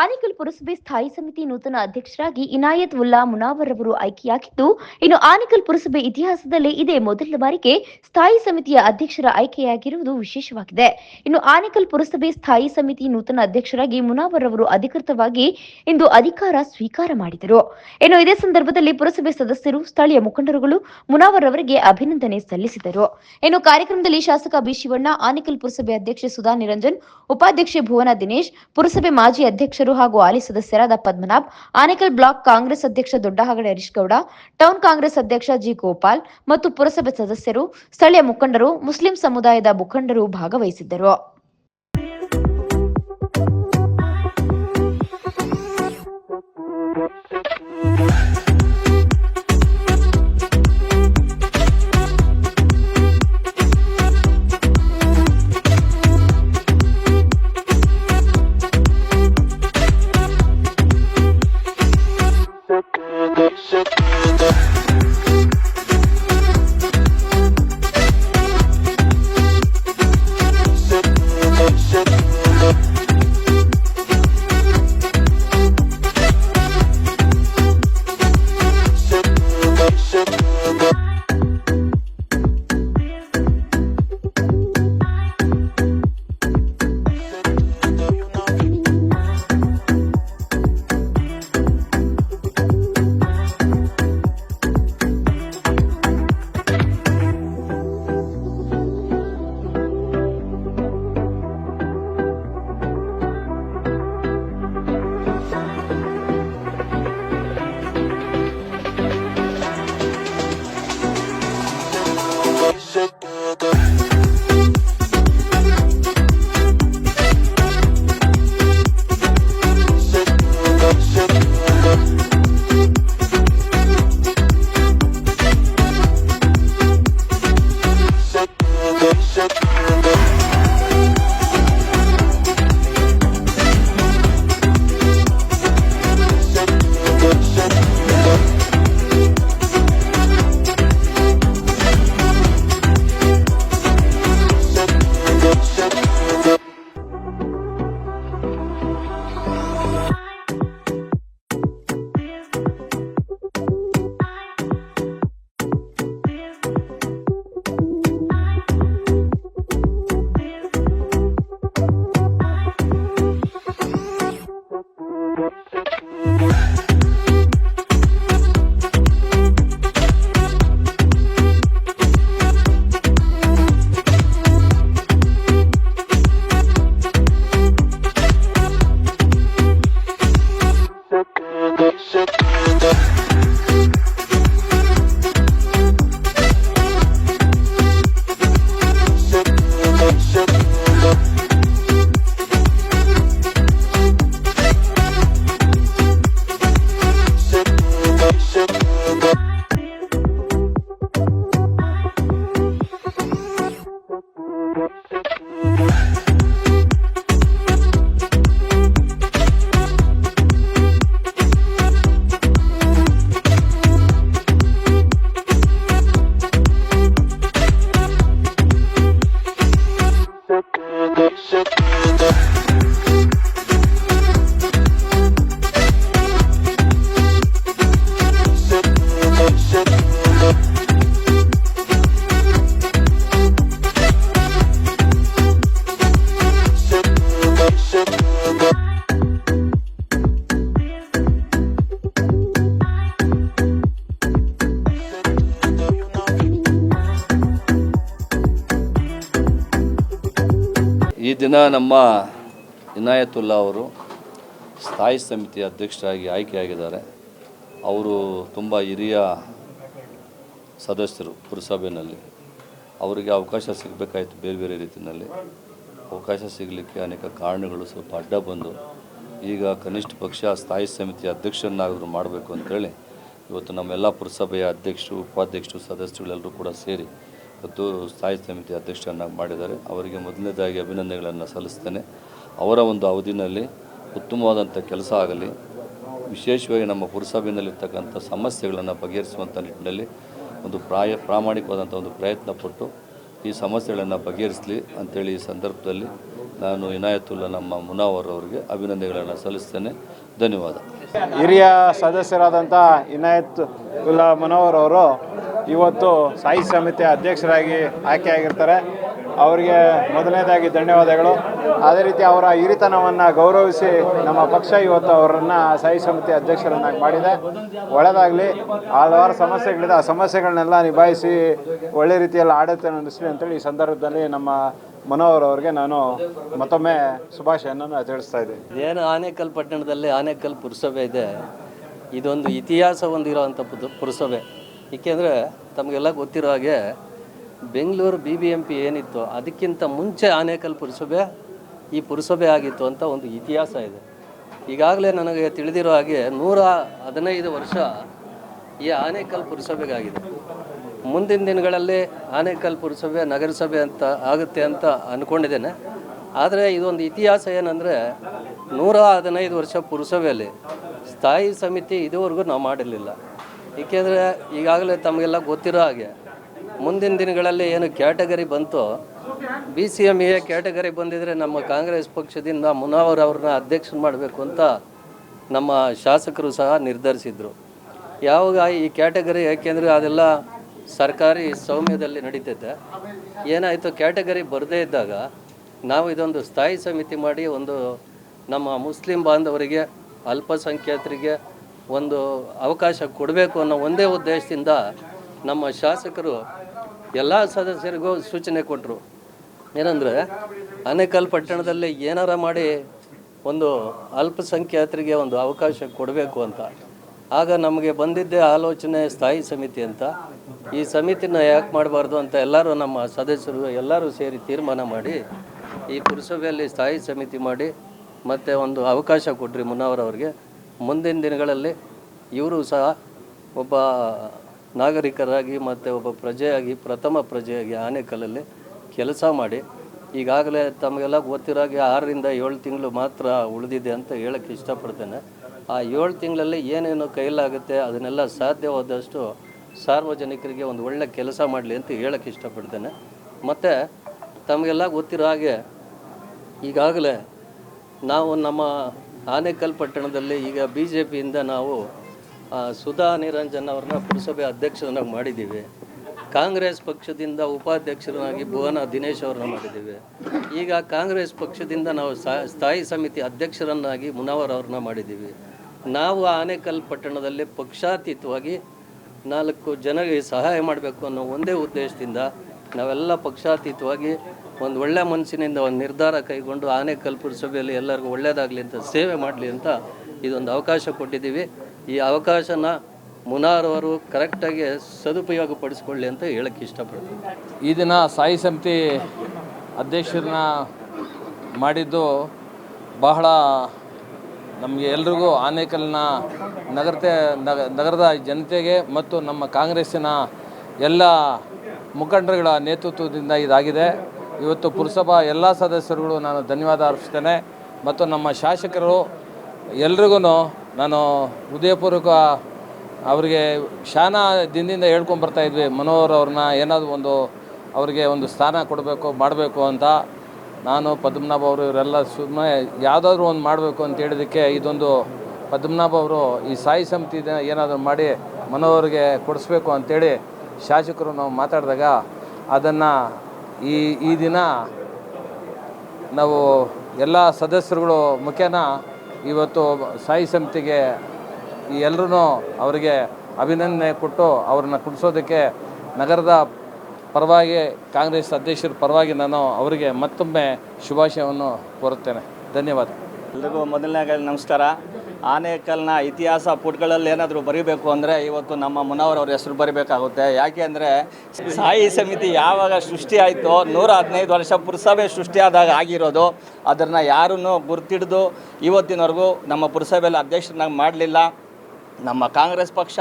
ಆನೇಕಲ್ ಪುರಸಭೆ ಸ್ಥಾಯಿ ಸಮಿತಿ ನೂತನ ಅಧ್ಯಕ್ಷರಾಗಿ ಇನಾಯತ್ ಉಲ್ಲಾ ಮುನಾವರ್ ಅವರು ಆಯ್ಕೆಯಾಗಿದ್ದು, ಇನ್ನು ಆನಿಕಲ್ ಪುರಸಭೆ ಇತಿಹಾಸದಲ್ಲೇ ಇದೇ ಮೊದಲ ಬಾರಿಗೆ ಸ್ಥಾಯಿ ಸಮಿತಿಯ ಅಧ್ಯಕ್ಷರ ಆಯ್ಕೆಯಾಗಿರುವುದು ವಿಶೇಷವಾಗಿದೆ. ಇನ್ನು ಆನಿಕಲ್ ಪುರಸಭೆ ಸ್ಥಾಯಿ ಸಮಿತಿ ನೂತನ ಅಧ್ಯಕ್ಷರಾಗಿ ಮುನಾವರ್ ಅವರು ಅಧಿಕೃತವಾಗಿ ಇಂದು ಅಧಿಕಾರ ಸ್ವೀಕಾರ ಮಾಡಿದರು. ಇನ್ನು ಇದೇ ಸಂದರ್ಭದಲ್ಲಿ ಪುರಸಭೆ ಸದಸ್ಯರು, ಸ್ಥಳೀಯ ಮುಖಂಡರುಗಳು ಮುನಾವರ್ ಅವರಿಗೆ ಅಭಿನಂದನೆ ಸಲ್ಲಿಸಿದರು. ಇನ್ನು ಕಾರ್ಯಕ್ರಮದಲ್ಲಿ ಶಾಸಕ ಬಿ ಶಿವಣ್ಣ, ಆನೇಕಲ್ ಪುರಸಭೆ ಅಧ್ಯಕ್ಷೆ ಸುಧಾ ನಿರಂಜನ್, ಉಪಾಧ್ಯಕ್ಷೆ ಭುವನ ದಿನೇಶ್, ಪುರಸಭೆ ಮಾಜಿ ಅಧ್ಯಕ್ಷರು ಹಾಗೂ ಹಾಲಿ ಸದಸ್ಯರಾದ ಪದ್ಮನಾಭ್, ಆನೇಕಲ್ ಬ್ಲಾಕ್ ಕಾಂಗ್ರೆಸ್ ಅಧ್ಯಕ್ಷ ದೊಡ್ಡಹಗಡೆ ಹರೀಶ್ ಗೌಡ ಟೌನ್ ಕಾಂಗ್ರೆಸ್ ಅಧ್ಯಕ್ಷ ಜಿ ಗೋಪಾಲ್ ಮತ್ತು ಪುರಸಭೆ ಸದಸ್ಯರು, ಸ್ಥಳೀಯ ಮುಖಂಡರು, ಮುಸ್ಲಿಂ ಸಮುದಾಯದ ಮುಖಂಡರು ಭಾಗವಹಿಸಿದ್ದರು. ದಿನ ನಮ್ಮ ಇನಾಯತುಲ್ಲಾ ಅವರು ಸ್ಥಾಯಿ ಸಮಿತಿ ಅಧ್ಯಕ್ಷರಾಗಿ ಆಯ್ಕೆಯಾಗಿದ್ದಾರೆ. ಅವರು ತುಂಬ ಹಿರಿಯ ಸದಸ್ಯರು ಪುರಸಭೆಯಲ್ಲಿ. ಅವರಿಗೆ ಅವಕಾಶ ಸಿಗಬೇಕಾಯಿತು ಬೇರೆ ಬೇರೆ ರೀತಿಯಲ್ಲಿ. ಅವಕಾಶ ಸಿಗಲಿಕ್ಕೆ ಅನೇಕ ಕಾರಣಗಳು ಸ್ವಲ್ಪ ಅಡ್ಡ ಬಂದು, ಈಗ ಕನಿಷ್ಠ ಪಕ್ಷ ಸ್ಥಾಯಿ ಸಮಿತಿ ಅಧ್ಯಕ್ಷರನ್ನಾದರೂ ಮಾಡಬೇಕು ಅಂತೇಳಿ ಇವತ್ತು ನಮ್ಮೆಲ್ಲ ಪುರಸಭೆಯ ಅಧ್ಯಕ್ಷರು, ಉಪಾಧ್ಯಕ್ಷರು, ಸದಸ್ಯರುಗಳೆಲ್ಲರೂ ಕೂಡ ಸೇರಿ ಇವತ್ತು ಸ್ಥಾಯಿ ಸಮಿತಿ ಅಧ್ಯಕ್ಷರನ್ನಾಗಿ ಮಾಡಿದ್ದಾರೆ. ಅವರಿಗೆ ಮೊದಲನೇದಾಗಿ ಅಭಿನಂದನೆಗಳನ್ನು ಸಲ್ಲಿಸ್ತೇನೆ. ಅವರ ಒಂದು ಅವಧಿನಲ್ಲಿ ಉತ್ತಮವಾದಂಥ ಕೆಲಸ ಆಗಲಿ, ವಿಶೇಷವಾಗಿ ನಮ್ಮ ಪುರಸಭೆಯಲ್ಲಿರ್ತಕ್ಕಂಥ ಸಮಸ್ಯೆಗಳನ್ನು ಬಗೆಹರಿಸುವಂಥ ನಿಟ್ಟಿನಲ್ಲಿ ಒಂದು ಪ್ರಾಯ, ಪ್ರಾಮಾಣಿಕವಾದಂಥ ಒಂದು ಪ್ರಯತ್ನ ಪಟ್ಟು ಈ ಸಮಸ್ಯೆಗಳನ್ನು ಬಗೆಹರಿಸಲಿ ಅಂಥೇಳಿ ಈ ಸಂದರ್ಭದಲ್ಲಿ ನಾನು ಇನಾಯತುಲ್ಲ ನಮ್ಮ ಮುನಾವರ್ ಅವರಿಗೆ ಅಭಿನಂದನೆಗಳನ್ನು ಸಲ್ಲಿಸ್ತೇನೆ. ಧನ್ಯವಾದ. ಹಿರಿಯ ಸದಸ್ಯರಾದಂಥ ಇನಾಯತ್ ಉಲ್ಲಾ ಮನೋಹರ್ ಅವರು ಇವತ್ತು ಸಾಯಿ ಸಮಿತಿ ಅಧ್ಯಕ್ಷರಾಗಿ ಆಯ್ಕೆಯಾಗಿರ್ತಾರೆ ಅವರಿಗೆ ಮೊದಲನೇದಾಗಿ ಧನ್ಯವಾದಗಳು. ಅದೇ ರೀತಿ ಅವರ ಹಿರಿತನವನ್ನು ಗೌರವಿಸಿ ನಮ್ಮ ಪಕ್ಷ ಇವತ್ತು ಅವರನ್ನು ಸಾಯಿ ಸಮಿತಿ ಅಧ್ಯಕ್ಷರನ್ನಾಗಿ ಮಾಡಿದೆ. ಒಳ್ಳೆಯದಾಗಲಿ ಹಲವಾರು ಸಮಸ್ಯೆಗಳಿದೆ. ಆ ಸಮಸ್ಯೆಗಳನ್ನೆಲ್ಲ ನಿಭಾಯಿಸಿ ಒಳ್ಳೆ ರೀತಿಯಲ್ಲಿ ಆಡಳಿತ ನಡೆಸಲಿ ಅಂತೇಳಿ ಈ ಸಂದರ್ಭದಲ್ಲಿ ನಮ್ಮ ಮನೋಹರ್ ಅವರಿಗೆ ನಾನು ಮತ್ತೊಮ್ಮೆ ಶುಭಾಶಯವನ್ನು ತಿಳಿಸ್ತಾ ಇದ್ದೀನಿ. ಏನು ಆನೇಕಲ್ ಪಟ್ಟಣದಲ್ಲಿ ಆನೇಕಲ್ ಪುರಸಭೆ ಇದೆ. ಇದೊಂದು ಇತಿಹಾಸ ಹೊಂದಿರುವಂಥ ಪುರಸಭೆ. ಏಕೆಂದರೆ ತಮಗೆಲ್ಲ ಗೊತ್ತಿರೋ ಹಾಗೆ Bengaluru B B M P ಏನಿತ್ತು ಅದಕ್ಕಿಂತ ಮುಂಚೆ ಆನೇಕಲ್ ಪುರಸಭೆ ಈ ಪುರಸಭೆ ಆಗಿತ್ತು ಅಂತ ಒಂದು ಇತಿಹಾಸ ಇದೆ. ಈಗಾಗಲೇ ನನಗೆ ತಿಳಿದಿರೋ ಹಾಗೆ ನೂರ ಹದಿನೈದು ವರ್ಷ ಈ ಆನೇಕಲ್ ಪುರಸಭೆಗಾಗಿದೆ. ಮುಂದಿನ ದಿನಗಳಲ್ಲಿ ಆನೇಕಲ್ ಪುರಸಭೆ, ನಗರಸಭೆ ಅಂತ ಆಗುತ್ತೆ ಅಂತ ಅಂದ್ಕೊಂಡಿದ್ದೇನೆ ಆದರೆ ಇದೊಂದು ಇತಿಹಾಸ ಏನಂದರೆ ನೂರ ಹದಿನೈದು ವರ್ಷ ಪುರಸಭೆಯಲ್ಲಿ ಸ್ಥಾಯಿ ಸಮಿತಿ ಇದುವರೆಗೂ ನಾವು ಮಾಡಿರಲಿಲ್ಲ. ಏಕೆಂದರೆ ಈಗಾಗಲೇ ತಮಗೆಲ್ಲ ಗೊತ್ತಿರೋ ಹಾಗೆ ಮುಂದಿನ ದಿನಗಳಲ್ಲಿ ಏನು ಕ್ಯಾಟಗರಿ ಬಂತೋ B C M A category ಬಂದಿದ್ರೆ ನಮ್ಮ ಕಾಂಗ್ರೆಸ್ ಪಕ್ಷದಿಂದ ಮುನಾವರ್ ಅವ್ರನ್ನ ಅಧ್ಯಕ್ಷ ಮಾಡಬೇಕು ಅಂತ ನಮ್ಮ ಶಾಸಕರು ಸಹ ನಿರ್ಧರಿಸಿದರು. ಯಾವಾಗ ಈ ಕ್ಯಾಟಗರಿ, ಯಾಕೆಂದರೆ ಅದೆಲ್ಲ ಸರ್ಕಾರಿ ಸೌಮ್ಯದಲ್ಲಿ ನಡೀತೈತೆ. ಏನಾಯಿತು, ಕ್ಯಾಟಗರಿ ಬರದೇ ಇದ್ದಾಗ ನಾವು ಇದೊಂದು ಸ್ಥಾಯಿ ಸಮಿತಿ ಮಾಡಿ ಒಂದು ನಮ್ಮ ಮುಸ್ಲಿಂ ಬಾಂಧವರಿಗೆ, ಅಲ್ಪಸಂಖ್ಯಾತರಿಗೆ ಒಂದು ಅವಕಾಶ ಕೊಡಬೇಕು ಅನ್ನೋ ಒಂದೇ ಉದ್ದೇಶದಿಂದ ನಮ್ಮ ಶಾಸಕರು ಎಲ್ಲ ಸದಸ್ಯರಿಗೂ ಸೂಚನೆ ಕೊಟ್ಟರು ಏನಂದರೆ ಅನೇಕಲ್ ಪಟ್ಟಣದಲ್ಲಿ ಏನಾರ ಮಾಡಿ ಒಂದು ಅಲ್ಪಸಂಖ್ಯಾತರಿಗೆ ಒಂದು ಅವಕಾಶ ಕೊಡಬೇಕು ಅಂತ. ಆಗ ನಮಗೆ ಬಂದಿದ್ದೇ ಆಲೋಚನೆ ಸ್ಥಾಯಿ ಸಮಿತಿ ಅಂತ. ಈ ಸಮಿತಿನ ಯಾಕೆ ಮಾಡಬಾರ್ದು ಅಂತ ಎಲ್ಲರೂ ನಮ್ಮ ಸದಸ್ಯರು ಎಲ್ಲರೂ ಸೇರಿ ತೀರ್ಮಾನ ಮಾಡಿ, ಈ ಪುರಸಭೆಯಲ್ಲಿ ಸ್ಥಾಯಿ ಸಮಿತಿ ಮಾಡಿ, ಮತ್ತು ಒಂದು ಅವಕಾಶ ಕೊಟ್ರಿ ಮುನ್ನಾವರ್ ಅವ್ರಿಗೆ. ಮುಂದಿನ ದಿನಗಳಲ್ಲಿ ಇವರು ಸಹ ಒಬ್ಬ ನಾಗರಿಕರಾಗಿ ಮತ್ತು ಒಬ್ಬ ಪ್ರಜೆಯಾಗಿ, ಪ್ರಥಮ ಪ್ರಜೆಯಾಗಿ ಆನೆಕಲ್ಲಲ್ಲಿ ಕೆಲಸ ಮಾಡಿ ಈಗಾಗಲೇ ತಮಗೆಲ್ಲ ಗೊತ್ತಿರೋ ಹಾಗೆ ಆರರಿಂದ ಏಳು ತಿಂಗಳು ಮಾತ್ರ ಉಳಿದಿದೆ ಅಂತ ಹೇಳಕ್ಕೆ ಇಷ್ಟಪಡ್ತೇನೆ. ಆ ಏಳು ತಿಂಗಳಲ್ಲಿ ಏನೇನು ಕೈಲಾಗುತ್ತೆ ಅದನ್ನೆಲ್ಲ ಸಾಧ್ಯವಾದಷ್ಟು ಸಾರ್ವಜನಿಕರಿಗೆ ಒಂದು ಒಳ್ಳೆ ಕೆಲಸ ಮಾಡಲಿ ಅಂತ ಹೇಳಕ್ಕೆ ಇಷ್ಟಪಡ್ತೇನೆ. ಮತ್ತು ತಮಗೆಲ್ಲ ಗೊತ್ತಿರೋ ಹಾಗೆ ಈಗಾಗಲೇ ನಾವು ನಮ್ಮ ಆನೇಕಲ್ ಪಟ್ಟಣದಲ್ಲಿ ಈಗ ಬಿ ಜೆ ಪಿಯಿಂದ ನಾವು ಸುಧಾ ನಿರಂಜನ್ ಅವ್ರನ್ನ ಪುರಸಭೆ ಅಧ್ಯಕ್ಷರನ್ನಾಗಿ ಮಾಡಿದ್ದೀವಿ. ಕಾಂಗ್ರೆಸ್ ಪಕ್ಷದಿಂದ ಉಪಾಧ್ಯಕ್ಷರನ್ನಾಗಿ ಭುವನ ದಿನೇಶ್ ಅವ್ರನ್ನ ಮಾಡಿದ್ದೀವಿ. ಈಗ ಕಾಂಗ್ರೆಸ್ ಪಕ್ಷದಿಂದ ನಾವು ಸ್ಥಾಯಿ ಸಮಿತಿ ಅಧ್ಯಕ್ಷರನ್ನಾಗಿ ಮುನವರ್ ಅವ್ರನ್ನ ಮಾಡಿದ್ದೀವಿ. ನಾವು ಆನೇಕಲ್ ಪಟ್ಟಣದಲ್ಲಿ ಪಕ್ಷಾತೀತವಾಗಿ ನಾಲ್ಕು ಜನರಿಗೆ ಸಹಾಯ ಮಾಡಬೇಕು ಅನ್ನೋ ಒಂದೇ ಉದ್ದೇಶದಿಂದ ನಾವೆಲ್ಲ ಪಕ್ಷಾತೀತವಾಗಿ ಒಂದು ಒಳ್ಳೆ ಮನಸ್ಸಿನಿಂದ ಒಂದು ನಿರ್ಧಾರ ಕೈಗೊಂಡು ಆನೇಕಲ್ ಪುರಸಭೆಯಲ್ಲಿ ಎಲ್ಲರಿಗೂ ಒಳ್ಳೆಯದಾಗಲಿ ಅಂತ ಸೇವೆ ಮಾಡಲಿ ಅಂತ ಇದೊಂದು ಅವಕಾಶ ಕೊಟ್ಟಿದ್ದೀವಿ. ಈ ಅವಕಾಶನ ಮುನಾರ್ ಅವರು ಕರೆಕ್ಟಾಗಿ ಸದುಪಯೋಗ ಪಡಿಸ್ಕೊಳ್ಳಿ ಅಂತ ಹೇಳಕ್ಕೆ ಇಷ್ಟಪಡ್ತೀನಿ. ಈ ದಿನ ಸಾಯಿ ಸಮಿತಿ ಅಧ್ಯಕ್ಷರನ್ನ ಮಾಡಿದ್ದು ಬಹಳ ನಮಗೆ ಎಲ್ರಿಗೂ ಆನೇಕಲ್ನ ನಗರತೆ, ನಗ ನಗರದ ಜನತೆಗೆ ಮತ್ತು ನಮ್ಮ ಕಾಂಗ್ರೆಸ್ಸಿನ ಎಲ್ಲ ಮುಖಂಡರುಗಳ ನೇತೃತ್ವದಿಂದ ಇದಾಗಿದೆ. ಇವತ್ತು ಪುರಸಭಾ ಎಲ್ಲ ಸದಸ್ಯರುಗಳು ನಾನು ಧನ್ಯವಾದ ಅರ್ಪಿಸ್ತೇನೆ. ಮತ್ತು ನಮ್ಮ ಶಾಸಕರು ಎಲ್ರಿಗೂ ನಾನು ಹೃದಯಪೂರ್ವಕ ಅವರಿಗೆ ಶಾನ ದಿನದಿಂದ ಹೇಳ್ಕೊಂಡು ಬರ್ತಾ ಇದ್ವಿ. ಮನೋಹರ್ ಅವ್ರನ್ನ ಏನಾದರೂ ಒಂದು ಅವರಿಗೆ ಒಂದು ಸ್ಥಾನ ಕೊಡಬೇಕು, ಮಾಡಬೇಕು ಅಂತ. ನಾನು ಪದ್ಮನಾಭ ಅವರು ಇವರೆಲ್ಲ ಸುಮ್ಮನೆ ಯಾವುದಾದ್ರೂ ಒಂದು ಮಾಡಬೇಕು ಅಂತ ಹೇಳಿದಕ್ಕೆ ಇದೊಂದು ಪದ್ಮನಾಭ ಅವರು ಈ ಸಾಯಿ ಸಮಿತಿ ಏನಾದರೂ ಮಾಡಿ ಮನೋಹರ್ಗೆ ಕೊಡಿಸ್ಬೇಕು ಅಂತೇಳಿ ಶಾಸಕರು ನಾವು ಮಾತಾಡಿದಾಗ ಅದನ್ನು ಈ ಈ ದಿನ ನಾವು ಎಲ್ಲ ಸದಸ್ಯರುಗಳು ಮುಖೇನ ಇವತ್ತು ಸಾಯಿ ಸಮಿತಿಗೆ ಈ ಎಲ್ಲರೂ ಅವರಿಗೆ ಅಭಿನಂದನೆ ಕೊಟ್ಟು ಅವ್ರನ್ನ ಕುಡಿಸೋದಕ್ಕೆ ನಗರದ ಪರವಾಗಿ ಕಾಂಗ್ರೆಸ್ ಅಧ್ಯಕ್ಷರ ಪರವಾಗಿ ನಾನು ಅವರಿಗೆ ಮತ್ತೊಮ್ಮೆ ಶುಭಾಶಯವನ್ನು ಕೋರುತ್ತೇನೆ. ಧನ್ಯವಾದ. ಎಲ್ರಿಗೂ ಮೊದಲನೇ ನಮಸ್ಕಾರ. ಆನೇಕಲ್ನ ಇತಿಹಾಸ ಪುಟ್ಗಳಲ್ಲಿ ಏನಾದರೂ ಬರೀಬೇಕು ಅಂದರೆ ಇವತ್ತು ನಮ್ಮ ಮುನವರ್ ಅವ್ರ ಹೆಸರು ಬರಿಬೇಕಾಗುತ್ತೆ. ಯಾಕೆ ಅಂದರೆ ಸಾಯಿ ಸಮಿತಿ ಯಾವಾಗ ಸೃಷ್ಟಿ ಆಯಿತೋ ನೂರ ಹದಿನೈದು ವರ್ಷ ಪುರಸಭೆ ಸೃಷ್ಟಿಯಾದಾಗ ಆಗಿರೋದು. ಅದನ್ನು ಯಾರನ್ನೂ ಗುರ್ತಿಡ್ದು ಇವತ್ತಿನವರೆಗೂ ನಮ್ಮ ಪುರಸಭೆಯಲ್ಲಿ ಅಧ್ಯಕ್ಷರನ್ನಾಗಿ ಮಾಡಲಿಲ್ಲ. ನಮ್ಮ ಕಾಂಗ್ರೆಸ್ ಪಕ್ಷ,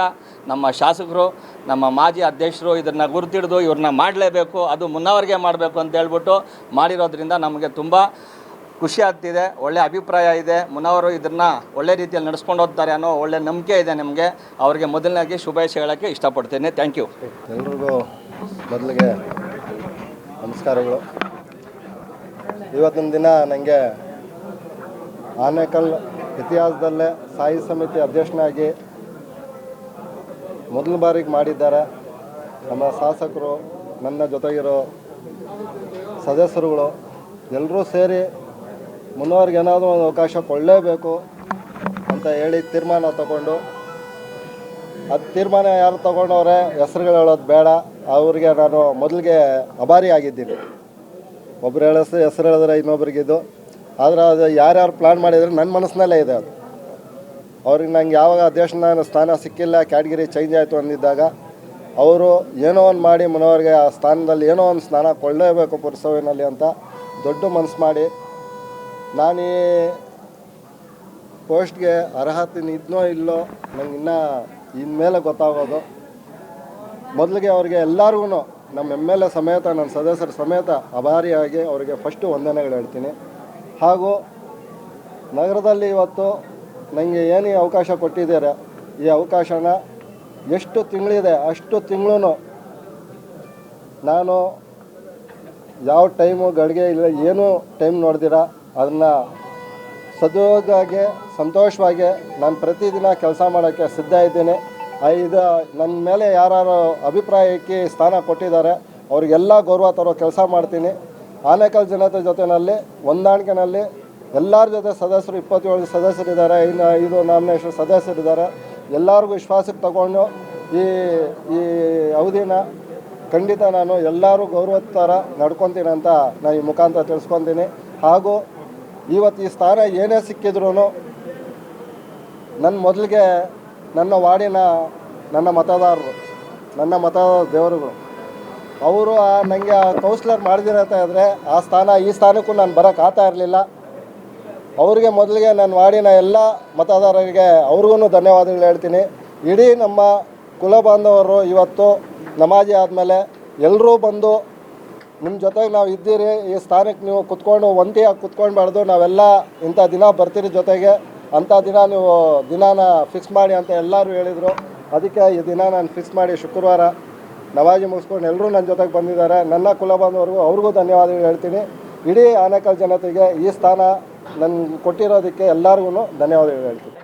ನಮ್ಮ ಶಾಸಕರು, ನಮ್ಮ ಮಾಜಿ ಅಧ್ಯಕ್ಷರು ಇದನ್ನು ಗುರುತಿಡ್ದು ಇವ್ರನ್ನ ಮಾಡಲೇಬೇಕು. ಅದು ಮುನ್ನವರಿಗೆ ಮಾಡಬೇಕು ಅಂತ ಹೇಳ್ಬಿಟ್ಟು ಮಾಡಿರೋದ್ರಿಂದ ನಮಗೆ ತುಂಬ ಖುಷಿ ಆಗ್ತಿದೆ, ಒಳ್ಳೆ ಅಭಿಪ್ರಾಯ ಇದೆ. ಮುನವರು ಇದನ್ನು ಒಳ್ಳೆ ರೀತಿಯಲ್ಲಿ ನಡೆಸ್ಕೊಂಡು ಹೋಗ್ತಾರೆ ಅನ್ನೋ ಒಳ್ಳೆ ನಂಬಿಕೆ ಇದೆ ನಮಗೆ. ಅವರಿಗೆ ಮೊದಲನಾಗಿ ಶುಭಾಶಯ ಹೇಳೋಕ್ಕೆ ಇಷ್ಟಪಡ್ತೇನೆ. ಥ್ಯಾಂಕ್ ಯು ಎಲ್ರಿಗೂ ಮೊದಲಿಗೆ ನಮಸ್ಕಾರಗಳು. ಇವತ್ತಿನ ದಿನ ನನಗೆ ಆನೇಕಲ್ ಇತಿಹಾಸದಲ್ಲೇ ಸಾಯಿ ಸಮಿತಿ ಅಧ್ಯಕ್ಷನಾಗಿ ಮೊದಲ ಬಾರಿಗೆ ಮಾಡಿದ್ದಾರೆ. ನಮ್ಮ ಶಾಸಕರು, ನನ್ನ ಜೊತೆಗಿರೋ ಸದಸ್ಯರುಗಳು ಎಲ್ಲರೂ ಸೇರಿ ಮುನ್ನೋರ್ಗೆ ಏನಾದರೂ ಒಂದು ಅವಕಾಶ ಕೊಡಲೇಬೇಕು ಅಂತ ಹೇಳಿ ತೀರ್ಮಾನ ತಗೊಂಡು. ಅದು ತೀರ್ಮಾನ ಯಾರು ತಗೊಂಡವ್ರೆ, ಹೆಸ್ರುಗಳು ಹೇಳೋದು ಬೇಡ. ಅವ್ರಿಗೆ ನಾನು ಮೊದಲಿಗೆ ಅಭಾರಿ ಆಗಿದ್ದೀನಿ. ಒಬ್ರು ಹೇಳಿದ್ರೆ, ಹೆಸ್ರು ಹೇಳಿದ್ರೆ ಇನ್ನೊಬ್ರಿಗಿದ್ದು ಆದರೆ ಅದು ಯಾರ್ಯಾರು ಪ್ಲ್ಯಾನ್ ಮಾಡಿದರೆ ನನ್ನ ಮನಸ್ಸಿನಲ್ಲೇ ಇದೆ ಅದು. ಅವ್ರಿಗೆ ನಂಗೆ ಯಾವಾಗ ಅಧ್ಯಕ್ಷನ ಸ್ಥಾನ ಸಿಕ್ಕಿಲ್ಲ, ಕ್ಯಾಟಗಿರಿ ಚೇಂಜ್ ಆಯಿತು ಅಂದಿದ್ದಾಗ ಅವರು ಏನೋ ಒಂದು ಮಾಡಿ ಮನೋರಿಗೆ ಆ ಸ್ಥಾನದಲ್ಲಿ ಏನೋ ಒಂದು ಸ್ನಾನ ಕೊಳ್ಳೇಬೇಕು ಪುರಸಭೆಯಲ್ಲಿ ಅಂತ ದೊಡ್ಡ ಮನಸ್ಸು ಮಾಡಿ ನಾನು ಈ ಪೋಸ್ಟ್ಗೆ ಅರ್ಹತೆ ಇದ್ನೋ ಇಲ್ಲೋ ನಂಗೆ ಇನ್ನೂ ಇನ್ಮೇಲೆ ಗೊತ್ತಾಗೋದು. ಮೊದಲಿಗೆ ಅವ್ರಿಗೆ ಎಲ್ಲರಿಗೂ ನಮ್ಮ ಎಂ ಎಲ್ ಎ ಸಮೇತ ನನ್ನ ಸದಸ್ಯರ ಸಮೇತ ಅಭಾರಿಯಾಗಿ ಅವರಿಗೆ ಫಸ್ಟು ವಂದನೆಗಳು ಹೇಳ್ತೀನಿ. ಹಾಗೂ ನಗರದಲ್ಲಿ ಇವತ್ತು ನನಗೆ ಏನೇ ಅವಕಾಶ ಕೊಟ್ಟಿದ್ದಾರೆ, ಈ ಅವಕಾಶನ ಎಷ್ಟು ತಿಂಗಳಿದೆ ಅಷ್ಟು ತಿಂಗಳು ನಾನು ಯಾವ ಟೈಮು ಗಡಿಗೆ ಇಲ್ಲ, ಏನೂ ಟೈಮ್ ನೋಡ್ದಿರ ಅದನ್ನು ಸದುವಾಗಿ ಸಂತೋಷವಾಗಿ ನಾನು ಪ್ರತಿದಿನ ಕೆಲಸ ಮಾಡೋಕ್ಕೆ ಸಿದ್ಧ ಇದ್ದೀನಿ. ಇದು ನನ್ನ ಮೇಲೆ ಯಾರು ಅಭಿಪ್ರಾಯಕ್ಕೆ ಸ್ಥಾನ ಕೊಟ್ಟಿದ್ದಾರೆ, ಅವ್ರಿಗೆಲ್ಲ ಗೌರವ ತರೋ ಕೆಲಸ ಮಾಡ್ತೀನಿ. ಆನೇಕಲ್ ಜನತೆ ಜೊತೆಯಲ್ಲಿ ಹೊಂದಾಣಿಕೆನಲ್ಲಿ ಎಲ್ಲರ ಜೊತೆ ಸದಸ್ಯರು, ಇಪ್ಪತ್ತೇಳು ಸದಸ್ಯರಿದ್ದಾರೆ, ಇನ್ನು ಐದು ನಾಮಿನೇಷನ್ ಸದಸ್ಯರಿದ್ದಾರೆ. ಎಲ್ಲರಿಗೂ ವಿಶ್ವಾಸಕ್ಕೆ ತಗೊಂಡು ಈ ಈ ಅವಧಿನ ಖಂಡಿತ ನಾನು ಎಲ್ಲರೂ ಗೌರವ ಥರ ನಡ್ಕೊತೀನಿ ಅಂತ ನಾನು ಈ ಮುಖಾಂತರ ತಿಳಿಸ್ಕೊತೀನಿ. ಹಾಗೂ ಇವತ್ತು ಈ ಸ್ಥಾನ ಏನೇ ಸಿಕ್ಕಿದ್ರೂ ನನ್ನ ಮೊದಲಿಗೆ ನನ್ನ ವಾರ್ಡಿನ ನನ್ನ ಮತದಾರರು, ನನ್ನ ಮತದಾರ ದೇವರುಗಳು, ಅವರು ನನಗೆ ಕೌನ್ಸಿಲರ್ ಮಾಡಿದಿರತ್ತ ಇದ್ದರೆ ಆ ಸ್ಥಾನ, ಈ ಸ್ಥಾನಕ್ಕೂ ನಾನು ಬರೋಕ್ಕೆ ಆಗ್ತಾ ಇರಲಿಲ್ಲ. ಅವರಿಗೆ ಮೊದಲಿಗೆ ನನ್ನ ವಾರ್ಡಿನ ಎಲ್ಲ ಮತದಾರರಿಗೆ ಅವ್ರಿಗೂ ಧನ್ಯವಾದಗಳು ಹೇಳ್ತೀನಿ. ಇಡೀ ನಮ್ಮ ಕುಲ ಬಾಂಧವರು ಇವತ್ತು ನಮಾಜಿ ಆದಮೇಲೆ ಎಲ್ಲರೂ ಬಂದು ನಿಮ್ಮ ಜೊತೆಗೆ ನಾವು ಇದ್ದೀರಿ, ಈ ಸ್ಥಾನಕ್ಕೆ ನೀವು ಕುತ್ಕೊಂಡು ಒಂಟಿಯಾಗಿ ಕುತ್ಕೊಳ್ಬಾರ್ದು, ನಾವೆಲ್ಲ ಇಂಥ ದಿನ ಬರ್ತೀರಿ ಜೊತೆಗೆ. ಅಂಥ ದಿನ ನೀವು ದಿನಾನ ಫಿಕ್ಸ್ ಮಾಡಿ ಅಂತ ಎಲ್ಲರೂ ಹೇಳಿದರು. ಅದಕ್ಕೆ ಈ ದಿನ ನಾನು ಫಿಕ್ಸ್ ಮಾಡಿ ಶುಕ್ರವಾರ ನವಾಜಿ ಮುಗಿಸ್ಕೊಂಡು ಎಲ್ಲರೂ ನನ್ನ ಜೊತೆಗೆ ಬಂದಿದ್ದಾರೆ. ನನ್ನ ಕುಲ ಬಾಂಧವರಿಗೂ ಅವ್ರಿಗೂ ಧನ್ಯವಾದಗಳು ಹೇಳ್ತೀನಿ. ಇಡೀ ಆನೇಕಲ್ ಜನತೆಗೆ ಈ ಸ್ಥಾನ ನನ್ಗೆ ಕೊಟ್ಟಿರೋದಕ್ಕೆ ಎಲ್ಲರಿಗೂ ಧನ್ಯವಾದಗಳು ಹೇಳ್ತೀನಿ.